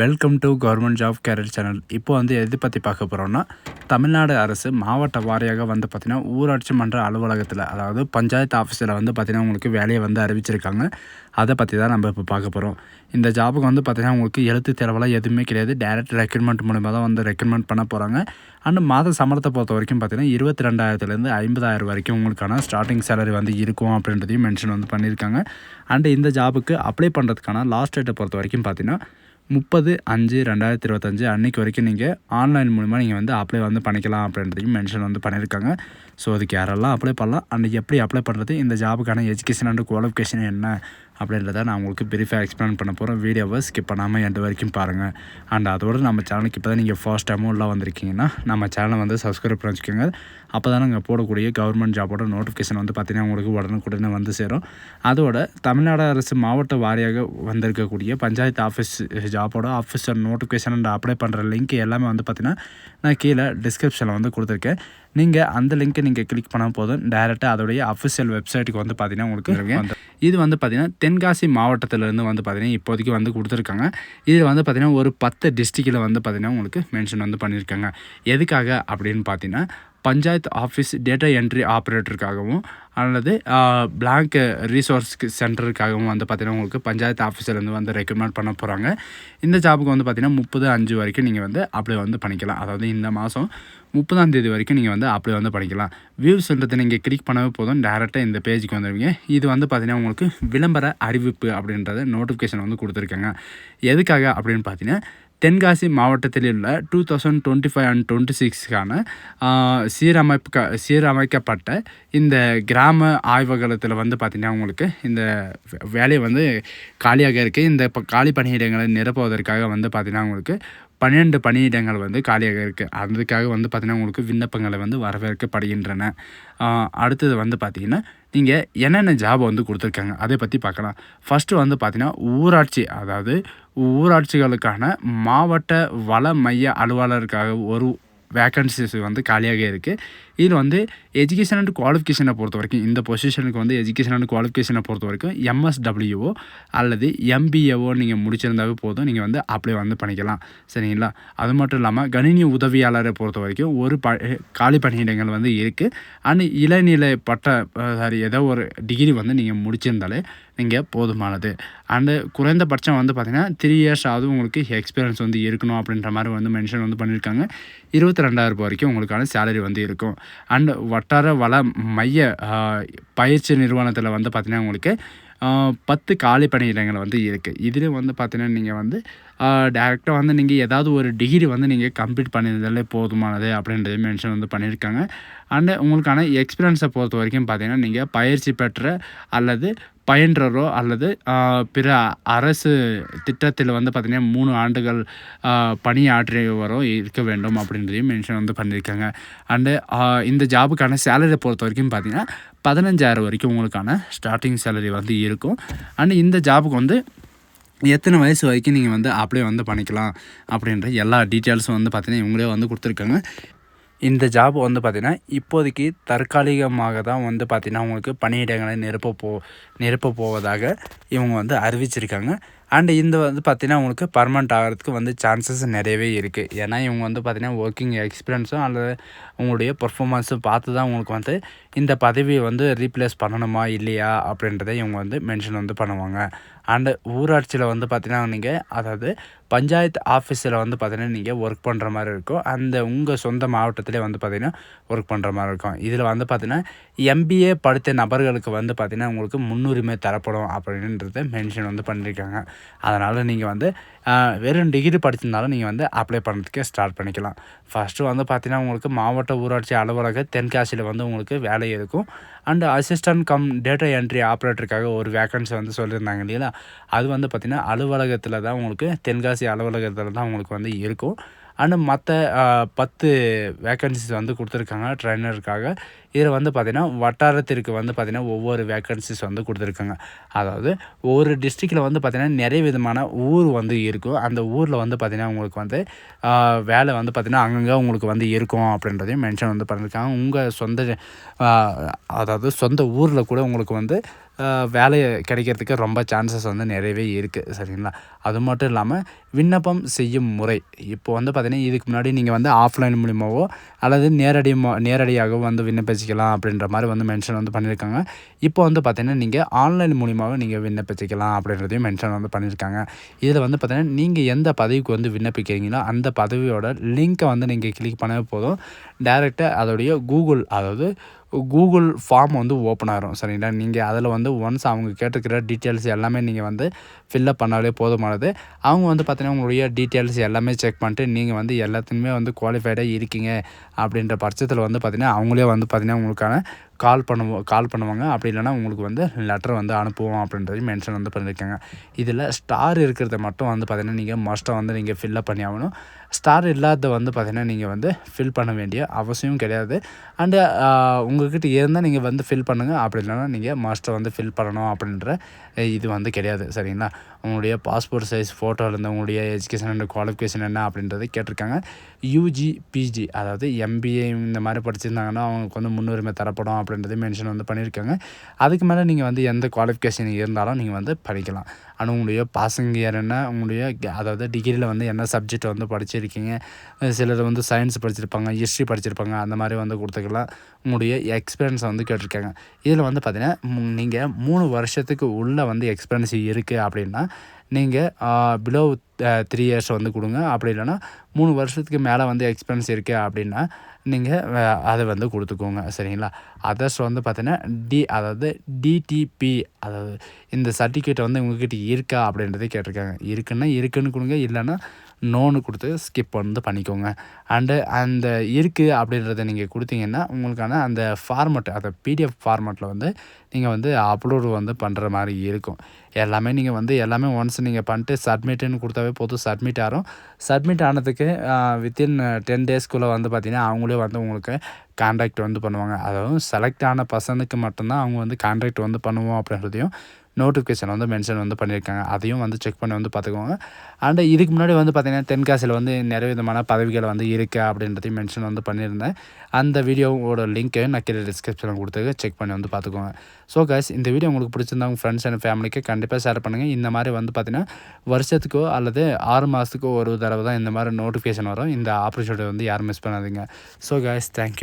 Welcome to government job career channel இப்போ வந்து எது பற்றி பார்க்க போகிறோம்னா தமிழ்நாடு அரசு மாவட்ட வாரியாக வந்து பார்த்திங்கன்னா ஊராட்சி மன்ற அலுவலகத்தில் அதாவது பஞ்சாயத்து ஆஃபீஸில் வந்து பார்த்திங்கன்னா உங்களுக்கு வேலையை வந்து அறிவிச்சிருக்காங்க. அதை பற்றி தான் நம்ம இப்போ பார்க்க போகிறோம் இந்த ஜாபுக்கு வந்து பார்த்திங்கன்னா உங்களுக்கு எழுத்து தேர்வெல்லாம் எதுவுமே கிடையாது. டேரக்ட் ரெக்ரூட்மெண்ட் மூலிமா தான் வந்து ரெக்ரூட்மெண்ட் பண்ண போகிறாங்க அண்ட் மாத சம்பளத்தை பொறுத்த வரைக்கும் பார்த்திங்கன்னா இருபத்தி ரெண்டாயிரத்துலேருந்து ஐம்பதாயிரம் வரைக்கும் உங்களுக்கான ஸ்டார்டிங் சேலரி வந்து இருக்கும் அப்படின்றதையும் மென்ஷன் வந்து பண்ணியிருக்காங்க. அண்டு இந்த ஜாபுக்கு அப்ளை பண்ணுறதுக்கான லாஸ்ட் டேட்டை பொறுத்த வரைக்கும் பார்த்திங்கன்னா முப்பது அஞ்சு ரெண்டாயிரத்தி இருபத்தஞ்சு அன்றைக்கி வரைக்கும் நீங்கள் ஆன்லைன் மூலிமா நீங்கள் வந்து அப்ளை வந்து பண்ணிக்கலாம் அப்படின்றதையும் மென்ஷன் வந்து பண்ணியிருக்காங்க. ஸோ அதுக்கு யாரெல்லாம் அப்ளை பண்ணலாம்? அன்றைக்கி எப்படி அப்ளை பண்ணுறது இந்த ஜாபுக்கான எஜுகேஷன் அண்ட் குவாலிஃபிகேஷன் என்ன? அப்படின்றத நான் உங்களுக்கு பிரீஃபாக எக்ஸ்பிளைன் பண்ண போகிறேன் வீடியோவை ஸ்கிப் பண்ணாமல் எண்டு வரைக்கும் பாருங்கள் அண்ட் அதோடு நம்ம சேனலுக்கு இப்போ தான் நீங்கள் ஃபர்ஸ்ட் டைமும் உள்ளே வந்திருக்கீங்கன்னா நம்ம சேனலை வந்து சப்ஸ்கிரைப் பண்ணி வச்சுக்கோங்க அப்போ தான் நாங்கள் போடக்கூடிய கவர்மெண்ட் ஜாபோட நோட்டிஃபிகேஷன் வந்து பார்த்திங்கன்னா உங்களுக்கு உடனுக்குடனே வந்து சேரும். அதோட தமிழ்நாடு அரசு மாவட்ட வாரியாக வந்திருக்கக்கூடிய பஞ்சாயத்து ஆஃபீஸ் ஜாபோட ஆஃபீஸர் நோட்டிஃபிகேஷன் அண்ட் அப்ளை பண்ணுற லிங்க் எல்லாமே வந்து பார்த்திங்கன்னா நான் கீழே டிஸ்கிரிப்ஷனில் வந்து கொடுத்துருக்கேன். நீங்கள் அந்த லிங்க்கை நீங்கள் கிளிக் பண்ணால் போதும். டேரெக்டாக அதோடைய அஃபிஷியல் வெப்சைட்டுக்கு வந்து பார்த்தீங்கன்னா உங்களுக்கு இது வந்து பார்த்திங்கன்னா தென்காசி மாவட்டத்திலேருந்து வந்து பார்த்திங்கன்னா இப்போதைக்கு வந்து கொடுத்துருக்காங்க. இதில் வந்து பார்த்திங்கன்னா ஒரு பத்து டிஸ்ட்ரிக்டில் வந்து பார்த்திங்கன்னா உங்களுக்கு மென்ஷன் வந்து பண்ணியிருக்காங்க எதுக்காக அப்படின்னு பார்த்தீங்கன்னா பஞ்சாயத்து ஆஃபீஸ் டேட்டா என்ட்ரி ஆப்ரேட்டருக்காகவும் அல்லது பிளாங்க் ரீசோர்ஸ் சென்டருக்காகவும் வந்து பார்த்திங்கன்னா உங்களுக்கு பஞ்சாயத்து ஆஃபீஸர்லேருந்து வந்து ரெக்கமெண்ட் பண்ண போகிறாங்க இந்த ஜாபுக்கு வந்து பார்த்திங்கன்னா முப்பது அஞ்சு வரைக்கும் நீங்கள் வந்து அப்ளை வந்து பண்ணிக்கலாம். அதாவது இந்த மாதம் முப்பதாம் தேதி வரைக்கும் நீங்கள் வந்து அப்படி வந்து பண்ணிக்கலாம் வியூஸ்ன்றதை நீங்கள் கிளிக் பண்ணவே போதும். டேரெக்டாக இந்த பேஜுக்கு வந்துடுவீங்க இது வந்து பார்த்திங்கன்னா உங்களுக்கு விளம்பர அறிவிப்பு அப்படின்றத நோட்டிஃபிகேஷன் வந்து கொடுத்துருக்காங்க. எதுக்காக அப்படின்னு பார்த்தீங்கன்னா தென்காசி மாவட்டத்தில் உள்ள two thousand twenty five and twenty சிக்ஸ்க்கான சீரமைப்பு சீரமைக்கப்பட்ட இந்த கிராம ஆய்வகத்தில் வந்து பார்த்திங்கன்னா உங்களுக்கு இந்த வேலையை வந்து காலியாக இருக்குது இந்த இப்போ காலி பணியிடங்களை நிரப்புவதற்காக வந்து பார்த்திங்கன்னா உங்களுக்கு பன்னிரெண்டு பணியிடங்கள் வந்து காலியாக இருக்குது அதுக்காக வந்து பார்த்திங்கன்னா உங்களுக்கு விண்ணப்பங்களை வந்து வரவேற்கப்படுகின்றன. அடுத்தது வந்து பார்த்திங்கன்னா நீங்கள் என்னென்ன ஜாப் வந்து கொடுத்துருக்காங்க அதை பற்றி பார்க்கலாம். ஃபஸ்ட்டு வந்து பார்த்திங்கன்னா ஊராட்சி அதாவது ஊராட்சிகளுக்கான மாவட்ட வள மைய அலுவலருக்காக ஒரு வேக்கன்சிஸ் வந்து காலியாக இருக்குது இதில் வந்து எஜுகேஷன் அண்ட் குவாலிஃபிகேஷனை பொறுத்த வரைக்கும் இந்த பொசிஷனுக்கு வந்து எஜுகேஷன் அண்ட் குவாலிஃபிகேஷனை பொறுத்த வரைக்கும் எம்எஸ்டபிள்யூஓ அல்லது எம்பிஏஓ நீங்கள் முடிச்சிருந்தாவே போதும். நீங்கள் வந்து அப்ளை வந்து பண்ணிக்கலாம். சரிங்களா? அது மட்டும் இல்லாமல் கணினி உதவியாளரை பொறுத்த வரைக்கும் ஒரு ப காலி பணியிடங்கள் வந்து இருக்குது அண்ட் இளநிலை பட்ட சாரி ஏதோ ஒரு டிகிரி வந்து நீங்கள் முடிச்சிருந்தாலே நீங்கள் போதுமானது. அண்டு குறைந்தபட்சம் வந்து பார்த்திங்கன்னா த்ரீ இயர்ஸ் ஆகுது உங்களுக்கு எக்ஸ்பீரியன்ஸ் வந்து இருக்கணும் அப்படின்ற மாதிரி வந்து மென்ஷன் வந்து பண்ணியிருக்காங்க இருபத்தி ரெண்டாயிரம் ரூபாய் வரைக்கும் உங்களுக்கான சேலரி வந்து இருக்கும். அண்டு வட்டார வள மைய பயிற்சி நிறுவனத்தில் வந்து பார்த்திங்கன்னா உங்களுக்கு பத்து காலி பணியிடங்கள் வந்து இருக்குது இதில் வந்து பார்த்தீங்கன்னா நீங்கள் வந்து டேரெக்டாக வந்து நீங்கள் ஏதாவது ஒரு டிகிரி வந்து நீங்கள் கம்ப்ளீட் பண்ணியிருந்தாலே போதுமானது அப்படின்றது மென்ஷன் வந்து பண்ணியிருக்காங்க. அண்டு உங்களுக்கான எக்ஸ்பீரியன்ஸை பொறுத்த வரைக்கும் பார்த்தீங்கன்னா நீங்கள் பயிற்சி பெற்ற அல்லது பயின்றரோ அல்லது பிற அரசு திட்டத்தில் வந்து பார்த்திங்கன்னா மூணு ஆண்டுகள் பணியாற்றியவரோ இருக்க வேண்டும் அப்படின்றதையும் மென்ஷன் வந்து பண்ணியிருக்காங்க. அண்டு இந்த ஜாபுக்கான சேலரியை பொறுத்த வரைக்கும் பார்த்திங்கன்னா பதினஞ்சாயிரம் வரைக்கும் உங்களுக்கான ஸ்டார்டிங் சேலரி வந்து இருக்கும். அண்டு இந்த ஜாபுக்கு வந்து எத்தனை வயசு வரைக்கும் நீங்கள் வந்து அப்ளை வந்து பண்ணிக்கலாம் அப்படின்ற எல்லா டீட்டெயில்ஸும் வந்து பார்த்திங்கன்னா இவங்களே வந்து கொடுத்துருக்காங்க. இந்த ஜாப் வந்து பார்த்திங்கன்னா இப்போதைக்கு தற்காலிகமாக தான் வந்து பார்த்திங்கன்னா உங்களுக்கு பணியிடங்களை நிரப்ப போ நிரப்ப போவதாக இவங்க வந்து அறிவிச்சிருக்காங்க. அண்டு இந்த வந்து பார்த்திங்கன்னா உங்களுக்கு பர்மனெண்ட் ஆகிறதுக்கு வந்து சான்சஸ் நிறையவே இருக்குது ஏன்னா இவங்க வந்து பார்த்திங்கன்னா ஒர்க்கிங் எக்ஸ்பீரியன்ஸும் அல்லது உங்களுடைய பர்ஃபாமன்ஸும் பார்த்து தான் உங்களுக்கு வந்து இந்த பதவியை வந்து ரீப்ளேஸ் பண்ணணுமா இல்லையா அப்படின்றத இவங்க வந்து மென்ஷன் வந்து பண்ணுவாங்க. அண்டு ஊராட்சியில் வந்து பார்த்தீங்கன்னா நீங்கள் அதாவது பஞ்சாயத்து ஆஃபீஸில் வந்து பார்த்திங்கன்னா நீங்கள் ஒர்க் பண்ணுற மாதிரி இருக்கும். அந்த உங்கள் சொந்த மாவட்டத்திலே வந்து பார்த்திங்கன்னா ஒர்க் பண்ணுற மாதிரி இருக்கும். இதில் வந்து பார்த்திங்கன்னா எம்பிஏ படித்த நபர்களுக்கு வந்து பார்த்திங்கன்னா உங்களுக்கு முன்னுரிமை தரப்படும் அப்படின்றத மென்ஷன் வந்து பண்ணியிருக்காங்க அதனால் நீங்கள் வந்து வெறும் டிகிரி படிச்சிருந்தாலும் நீங்கள் வந்து அப்ளை பண்ணுறதுக்கே ஸ்டார்ட் பண்ணிக்கலாம். ஃபஸ்ட்டு வந்து பார்த்திங்கன்னா உங்களுக்கு மாவட்ட ஊராட்சி அலுவலக தென்காசியில் வந்து உங்களுக்கு வேலை இருக்கும். And assistant cum data entry ஆப்ரேட்டருக்காக ஒரு வேக்கன்சி வந்து சொல்லியிருந்தாங்க இல்லையா? அது வந்து பார்த்திங்கன்னா அலுவலகத்தில் தான் உங்களுக்கு தென்காசி அலுவலகத்தில் தான் உங்களுக்கு வந்து இருக்கும். ஆனால் மற்ற பத்து வேக்கன்சிஸ் வந்து கொடுத்துருக்காங்க ட்ரைனருக்காக இதில் வந்து பார்த்திங்கன்னா வட்டாரத்திற்கு வந்து பார்த்திங்கன்னா ஒவ்வொரு வேக்கன்சிஸ் வந்து கொடுத்துருக்காங்க. அதாவது ஒவ்வொரு டிஸ்ட்ரிக்டில் வந்து பார்த்திங்கன்னா நிறைய விதமான ஊர் வந்து இருக்கும். அந்த ஊரில் வந்து பார்த்திங்கன்னா உங்களுக்கு வந்து வேலை வந்து பார்த்திங்கன்னா அங்கங்கே உங்களுக்கு வந்து இருக்கும் அப்படின்றதையும் மென்ஷன் வந்து பண்ணியிருக்காங்க உங்கள் சொந்த அதாவது சொந்த ஊரில் கூட உங்களுக்கு வந்து வேலை கிடைக்கிறதுக்கு ரொம்ப சான்சஸ் வந்து நிறையவே இருக்குது சரிங்களா? அது மட்டும் இல்லாமல் விண்ணப்பம் செய்யும் முறை. இப்போ வந்து பார்த்திங்கன்னா இதுக்கு முன்னாடி நீங்கள் வந்து ஆஃப்லைன் மூலிமாவோ அல்லது நேரடி நேரடியாகவோ வந்து விண்ணப்பிச்சிக்கலாம் அப்படின்ற மாதிரி வந்து மென்ஷன் வந்து பண்ணியிருக்காங்க இப்போ வந்து பார்த்திங்கன்னா நீங்கள் ஆன்லைன் மூலிமாவோ நீங்கள் விண்ணப்பிச்சிக்கலாம் அப்படின்றதையும் மென்ஷன் வந்து பண்ணியிருக்காங்க இதில் வந்து பார்த்திங்கன்னா நீங்கள் எந்த பதவிக்கு வந்து விண்ணப்பிக்கிறீங்களோ அந்த பதவியோட லிங்க்கை வந்து நீங்கள் கிளிக் பண்ணவே போதும். டேரெக்டாக அதோடைய கூகுள் அதாவது கூகுள் ஃபார்ம் வந்து ஓப்பன் ஆகிரும் சரிங்களா? நீங்கள் அதில் வந்து ஒன்ஸ் அவங்க கேட்டிருக்கிற டீட்டெயில்ஸ் எல்லாமே நீங்கள் வந்து ஃபில்லப் பண்ணாலே போதுமானது. அவங்க வந்து பார்த்தீங்கன்னா உங்களுடைய டீட்டெயில்ஸ் எல்லாமே செக் பண்ணிட்டு நீங்கள் வந்து எல்லாத்துக்குமே வந்து குவாலிஃபைடாக இருக்கீங்க அப்படின்ற பட்சத்தில் வந்து பார்த்திங்கன்னா அவங்களே வந்து பார்த்திங்கன்னா உங்களுக்கான கால் பண்ணுவோம் கால் பண்ணுவாங்க. அப்படி இல்லைனா உங்களுக்கு வந்து லெட்டர் வந்து அனுப்புவோம் அப்படின்றதையும் மென்ஷன் வந்து பண்ணியிருக்காங்க. இதில் ஸ்டார் இருக்கிறத மட்டும் வந்து பார்த்திங்கன்னா நீங்கள் மஸ்ட்டாக வந்து நீங்கள் ஃபில்லப் பண்ணி ஆகணும். ஸ்டார் இல்லாத வந்து பார்த்திங்கன்னா நீங்கள் வந்து ஃபில் பண்ண வேண்டிய அவசியம் கிடையாது. அண்டு உங்கள்கிட்ட இருந்தால் நீங்கள் வந்து ஃபில் பண்ணுங்கள் அப்படி இல்லைனா நீங்கள் மஸ்ட்டை வந்து ஃபில் பண்ணணும் அப்படின்ற இது வந்து கிடையாது. சரிங்களா? உங்களுடைய பாஸ்போர்ட் சைஸ் ஃபோட்டோ இருந்தால் உங்களுடைய எஜுகேஷன் அண்ட் குவாலிஃபிகேஷன் என்ன அப்படின்றத கேட்டிருக்காங்க. யூஜி பிஜி அதாவது எம்பிஏ இந்த மாதிரி படிச்சிருந்தாங்கன்னா அவங்களுக்கு வந்து முன்னுரிமை தரப்படும் அப்படின்றது மென்ஷன் வந்து பண்ணியிருக்காங்க. அதுக்கு மேலே நீங்கள் வந்து எந்த குவாலிஃபிகேஷன் இருந்தாலும் நீங்கள் வந்து படிக்கலாம் ஆனால் உங்களுடைய பாசிங் இயர் என்ன உங்களுடைய அதாவது டிகிரியில் வந்து என்ன சப்ஜெக்ட் வந்து படிச்சிருக்கீங்க சிலர் வந்து சயின்ஸ் படிச்சிருப்பாங்க ஹிஸ்ட்ரி படிச்சிருப்பாங்க அந்த மாதிரி வந்து கொடுத்துக்கலாம். உங்களுடைய எக்ஸ்பீரியன்ஸை வந்து கேட்டிருக்காங்க. இதில் வந்து பார்த்திங்கன்னா நீங்கள் மூணு வருஷத்துக்கு உள்ளே வந்து எக்ஸ்பீரியன்ஸ் இருக்குது அப்படின்னா நீங்கள் பிலோ த்ரீ இயர்ஸ் வந்து கொடுங்க. அப்படி இல்லைனா மூணு வருஷத்துக்கு மேலே வந்து எக்ஸ்பீரியன்ஸ் இருக்குது அப்படின்னா நீங்கள் அதை வந்து கொடுத்துக்கோங்க. சரிங்களா? அதர்ஸ் வந்து பார்த்தீங்கன்னா டி அதாவது டிடிபி அதாவது இந்த சர்டிஃபிகேட் வந்து உங்ககிட்ட இருக்கா அப்படின்றதே கேட்டிருக்காங்க. இருக்குன்னா இருக்குன்னு கொடுங்க இல்லைன்னா நோனு கொடுத்து ஸ்கிப் வந்து பண்ணிக்கோங்க. அண்டு அந்த இருக்குது அப்படின்றத நீங்கள் கொடுத்தீங்கன்னா உங்களுக்கான அந்த ஃபார்மெட் அந்த பிடிஎஃப் ஃபார்மெட்டில் வந்து நீங்கள் வந்து அப்லோடு வந்து பண்ணுற மாதிரி இருக்கும். எல்லாமே நீங்கள் வந்து எல்லாமே ஒன்ஸ் நீங்கள் பண்ணிட்டு சப்மிட்டுன்னு கொடுத்தாவே போதும். சப்மிட் ஆகும். சப்மிட் ஆனதுக்கு வித்தின் டென் டேஸ்க்குள்ளே வந்து பார்த்திங்கன்னா அவங்களே வந்து உங்களுக்கு கான்ட்ராக்ட் வந்து பண்ணுவாங்க. அதாவது செலக்ட் ஆன பர்சனுக்கு மட்டும்தான் அவங்க வந்து கான்ட்ராக்ட் வந்து பண்ணுவோம் அப்படின்றதையும் நோட்டிஃபிகேஷன் வந்து மென்ஷன் வந்து பண்ணியிருக்காங்க. அதையும் வந்து செக் பண்ணி வந்து பார்த்துக்கோங்க. அண்ட் இதுக்கு முன்னாடி வந்து பார்த்திங்கன்னா தென்காசியில் வந்து நிறைய விதமான பதவிகள் வந்து இருக்குது அப்படின்றதையும் மென்ஷன் வந்து பண்ணியிருந்தேன். அந்த வீடியோவோட லிங்க்கை நான் கீழே டிஸ்கிரிப்ஷனில் கொடுத்து செக் பண்ணி வந்து பார்த்துக்கோங்க. ஸோ கைஸ் இந்த வீடியோ உங்களுக்கு பிடிச்சிருந்தா உங்கள் ஃப்ரெண்ட்ஸ் அண்ட் ஃபேமிலிக்கு கண்டிப்பாக ஷேர் பண்ணுங்கள் இந்த மாதிரி வந்து பார்த்திங்கன்னா வருஷத்துக்கோ அல்லது ஆறு மாதத்துக்கோ ஒரு தடவை தான் இந்த மாதிரி நோட்டிஃபிகேஷன் வரும். இந்த ஆப்பர்ச்சுனிட்டி வந்து யாரும் மிஸ் பண்ணாதீங்க. So guys thank you